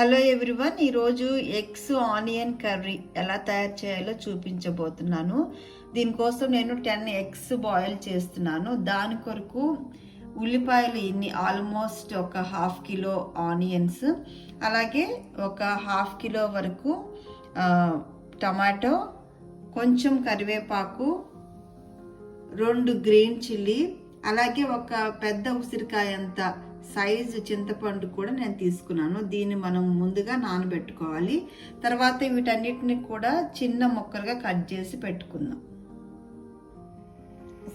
Hello everyone ఈరోజు eggs onion curry ఎలా తయారు చేయాలో చూపించబోతున్నాను. దీనికోసం నేను టెన్ ఎగ్స్ బాయిల్ చేస్తున్నాను. దాని కొరకు ఉల్లిపాయలు ఇన్ని ఆల్మోస్ట్ ఒక హాఫ్ కిలో ఆనియన్స్ అలాగే ఒక హాఫ్ కిలో వరకు టమాటో కొంచెం కరివేపాకు రెండు గ్రీన్ చిల్లీ అలాగే ఒక పెద్ద ఉసిరికాయ అంత సైజు చింతపండు కూడా నేను తీసుకున్నాను. దీన్ని మనం ముందుగా నానబెట్టుకోవాలి. తర్వాత వీటన్నిటిని కూడా చిన్న ముక్కలుగా కట్ చేసి పెట్టుకుందాం.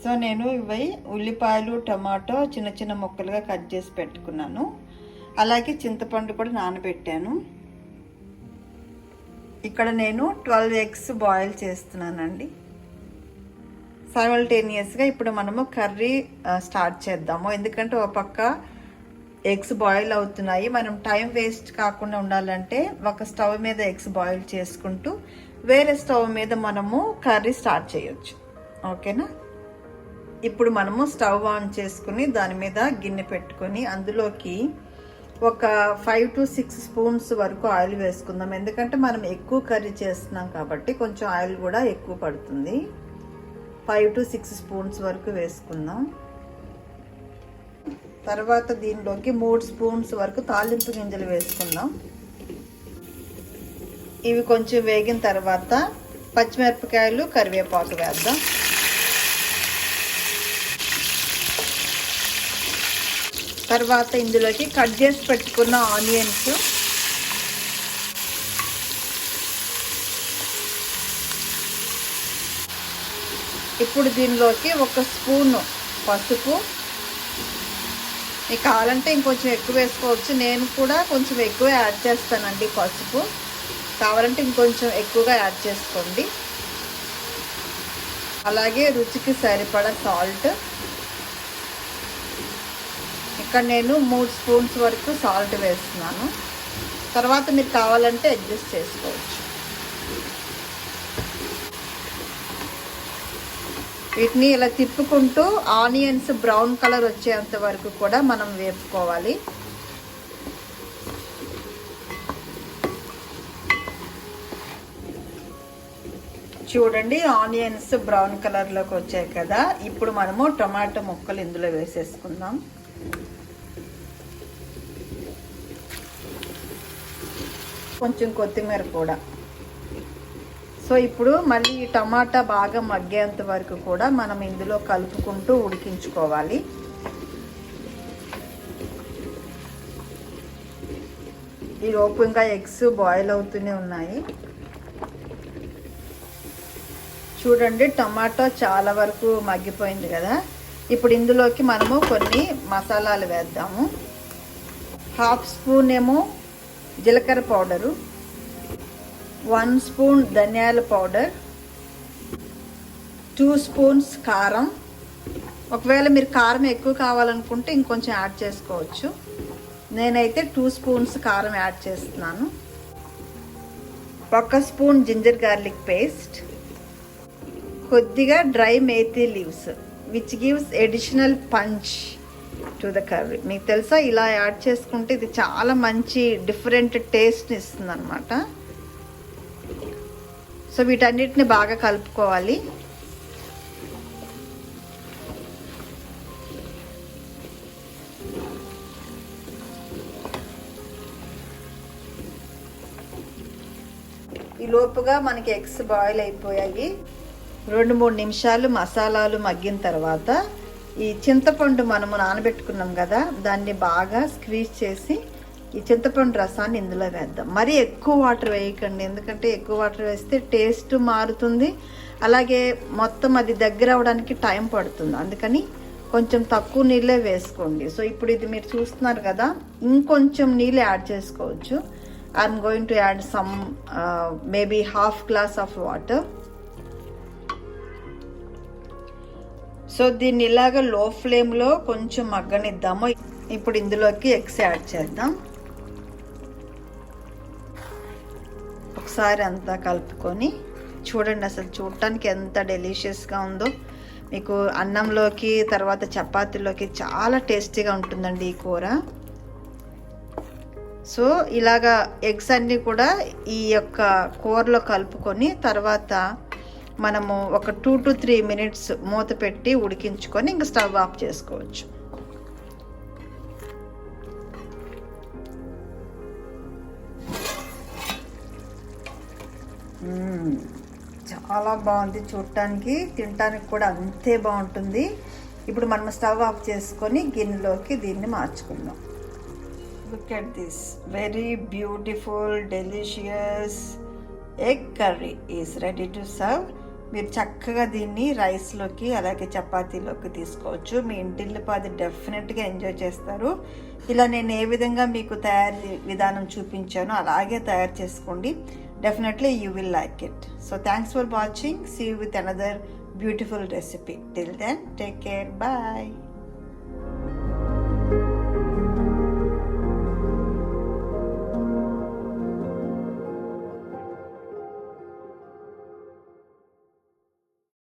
సో నేను ఇవి ఉల్లిపాయలు టమాటో చిన్న చిన్న ముక్కలుగా కట్ చేసి పెట్టుకున్నాను. అలాగే చింతపండు కూడా నానబెట్టాను. ఇక్కడ నేను ట్వెల్వ్ ఎగ్స్ బాయిల్ చేస్తున్నానండి. సైమల్టేనియస్గా ఇప్పుడు మనము కర్రీ స్టార్ట్ చేద్దాము. ఎందుకంటే ఒక పక్క ఎగ్స్ బాయిల్ అవుతున్నాయి. మనం టైం వేస్ట్ కాకుండా ఉండాలంటే ఒక స్టవ్ మీద ఎగ్స్ బాయిల్ చేసుకుంటూ వేరే స్టవ్ మీద మనము కర్రీ స్టార్ట్ చేయొచ్చు. ఓకేనా? ఇప్పుడు మనము స్టవ్ ఆన్ చేసుకుని దాని మీద గిన్నె పెట్టుకొని అందులోకి ఒక ఫైవ్ టు సిక్స్ స్పూన్స్ వరకు ఆయిల్ వేసుకుందాం. ఎందుకంటే మనం ఎక్కువ కర్రీ చేస్తున్నాం కాబట్టి కొంచెం ఆయిల్ కూడా ఎక్కువ పడుతుంది. ఫైవ్ టు సిక్స్ స్పూన్స్ వరకు వేసుకుందాం. తర్వాత దీనిలోకి మూడు స్పూన్స్ వరకు తాలింపు గింజలు వేసుకుందాం. ఇవి కొంచెం వేగిన తర్వాత పచ్చిమిరపకాయలు కరివేపాకు వేద్దాం. తర్వాత ఇందులోకి కట్ చేసి పెట్టుకున్న ఆనియన్స్. ఇప్పుడు దీనిలోకి ఒక స్పూన్ పసుపు మీకు కావాలంటే ఇంకొంచెం ఎక్కువ వేసుకోవచ్చు. నేను కూడా కొంచెం ఎక్కువ యాడ్ చేస్తానండి పసుపు. కావాలంటే ఇంకొంచెం ఎక్కువగా యాడ్ చేసుకోండి. అలాగే రుచికి సరిపడా సాల్ట్. ఇక్కడ నేను మూడు స్పూన్స్ వరకు సాల్ట్ వేస్తున్నాను. తర్వాత మీరు కావాలంటే అడ్జస్ట్ చేసుకోవచ్చు. వీటిని ఇలా తిప్పుకుంటూ ఆనియన్స్ బ్రౌన్ కలర్ వచ్చేంత వరకు కూడా మనం వేపుకోవాలి. చూడండి ఆనియన్స్ బ్రౌన్ కలర్లోకి వచ్చాయి కదా. ఇప్పుడు మనము టొమాటో ముక్కలు ఇందులో వేసేసుకుందాం. కొంచెం కొత్తిమీర కూడా. సో ఇప్పుడు మళ్ళీ ఈ టమాటా బాగా మగ్గేంత వరకు కూడా మనం ఇందులో కలుపుకుంటూ ఉడికించుకోవాలి. ఈ లోపు ఇంకా ఎగ్స్ బాయిల్ అవుతూనే ఉన్నాయి. చూడండి టమాటా చాలా వరకు మగ్గిపోయింది కదా. ఇప్పుడు ఇందులోకి మనము కొన్ని మసాలాలు వేద్దాము. హాఫ్ స్పూన్ ఏమో జీలకర్ర పౌడరు వన్ స్పూన్ ధనియాల పౌడర్ టూ స్పూన్స్ కారం. ఒకవేళ మీరు కారం ఎక్కువ కావాలనుకుంటే ఇంకొంచెం యాడ్ చేసుకోవచ్చు. నేనైతే టూ స్పూన్స్ కారం యాడ్ చేస్తున్నాను. ఒక స్పూన్ జింజర్ గార్లిక్ పేస్ట్ కొద్దిగా dry methi leaves which gives additional punch to the curry మీకు తెలుసా? ఇలా యాడ్ చేసుకుంటే ఇది చాలా మంచి డిఫరెంట్ టేస్ట్ ఇస్తుంది అనమాట సో వీటన్నిటిని బాగా కలుపుకోవాలి. ఈ లోపుగా మనకి ఎగ్స్ బాయిల్ అయిపోయాయి. రెండు మూడు నిమిషాలు మసాలాలు మగ్గిన తర్వాత ఈ చింతపండు మనము నానబెట్టుకున్నాం కదా దాన్ని బాగా స్క్వీజ్ చేసి ఈ చింతపండు రసాన్ని ఇందులో వేద్దాం. మరీ ఎక్కువ వాటర్ వేయకండి. ఎందుకంటే ఎక్కువ వాటర్ వేస్తే టేస్ట్ మారుతుంది. అలాగే మొత్తం అది దగ్గర అవడానికి టైం పడుతుంది. అందుకని కొంచెం తక్కువ నీళ్ళే వేసుకోండి. సో ఇప్పుడు ఇది మీరు చూస్తున్నారు కదా ఇంకొంచెం నీళ్ళు యాడ్ చేసుకోవచ్చు. I'm going to add some maybe half glass of water so దీన్ని ఇలాగ లో ఫ్లేమ్లో కొంచెం మగ్గనిద్దాము. ఇప్పుడు ఇందులోకి ఎగ్స్ యాడ్ చేద్దాం. ఒకసారి అంతా కలుపుకొని చూడండి అసలు చూడటానికి ఎంత డెలిషియస్గా ఉందో. మీకు అన్నంలోకి తర్వాత చపాతీలోకి చాలా టేస్టీగా ఉంటుందండి ఈ కూర. సో ఇలాగా ఎగ్స్ అన్నీ కూడా ఈ యొక్క కూరలో కలుపుకొని తర్వాత మనము ఒక టూ టు త్రీ మినిట్స్ మూత పెట్టి ఉడికించుకొని ఇంకా స్టవ్ ఆఫ్ చేసుకోవచ్చు. చాలా బాగుంది చూడటానికి తినటానికి కూడా అంతే బాగుంటుంది. ఇప్పుడు మనం స్టవ్ ఆఫ్ చేసుకొని గిన్నెలోకి దీన్ని మార్చుకుందాం. Look at this very beautiful delicious egg curry is ready to serve మీరు చక్కగా దీన్ని రైస్లోకి అలాగే చపాతీలోకి తీసుకోవచ్చు. మీ ఇంటిల్లిపాది డెఫినెట్గా ఎంజాయ్ చేస్తారు. ఇలా నేను ఏ విధంగా మీకు తయారీ విధానం చూపించానో అలాగే తయారు చేసుకోండి. Definitely you will like it. So thanks for watching. See you with another beautiful recipe. Till then, take care. Bye.